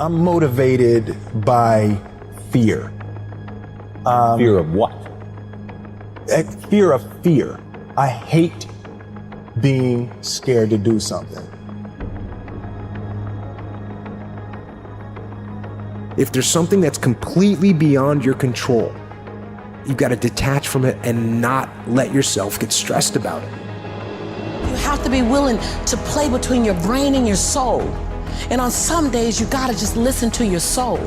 I'm motivated by fear. Um, fear of what? Fear of fear. I hate being scared to do something. If there's something that's completely beyond your control, you've got to detach from it and not let yourself get stressed about it. You have to be willing to play between your brain and your soul. And on some days, you got to just listen to your soul.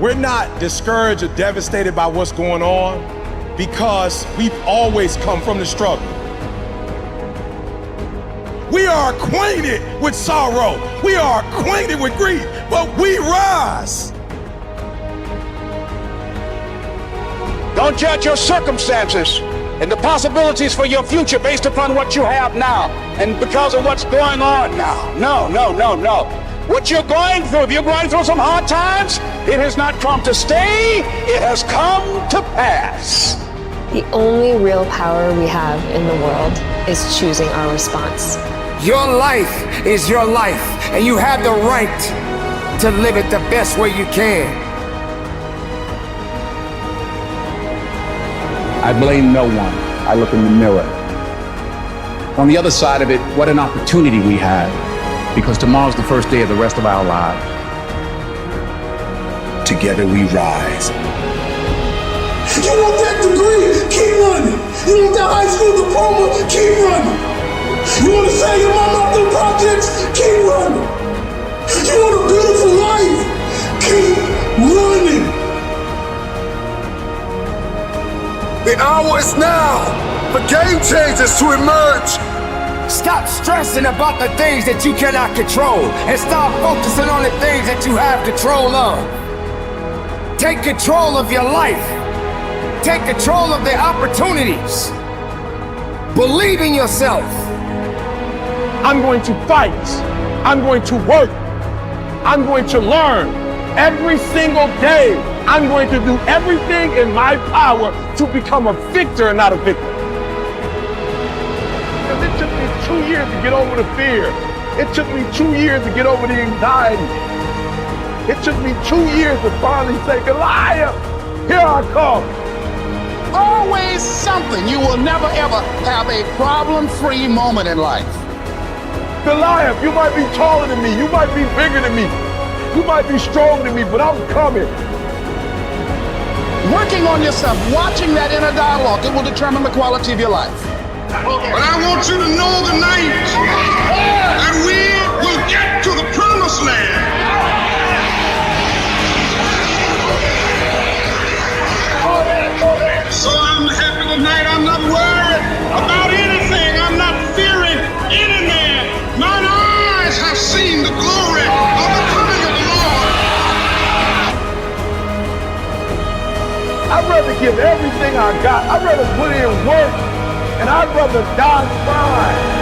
We're not discouraged or devastated by what's going on because we've always come from the struggle. We are acquainted with sorrow. We are acquainted with grief, but we rise. Don't judge your circumstances and the possibilities for your future based upon what you have now and because of what's going on now. No, no, no, no. What you're going through, if you're going through some hard times, it has not come to stay, it has come to pass. The only real power we have in the world is choosing our response. Your life is your life, and you have the right to live it the best way you can. I blame no one. I look in the mirror. On the other side of it, what an opportunity we have because tomorrow's the first day of the rest of our lives. Together we rise. You want that degree? Keep running. You want that high school diploma? Keep running. You want to say your mom out the projects? Keep running. The hour is now for game changers to emerge. Stop stressing about the things that you cannot control and start focusing on the things that you have control of. Take control of your life. Take control of the opportunities. Believe in yourself. I'm going to fight. I'm going to work. I'm going to learn every single day. I'm going to do everything in my power to become a victor and not a victim. Because it took me two years to get over the fear. It took me two years to get over the anxiety. It took me two years to finally say, Goliath, here I come. Always something. You will never ever have a problem-free moment in life. Goliath, you might be taller than me. You might be bigger than me. You might be stronger than me, but I'm coming. Working on yourself, watching that inner dialogue, it will determine the quality of your life. But I want you to know tonight give everything I got. I'd rather put in work, and I'd rather die trying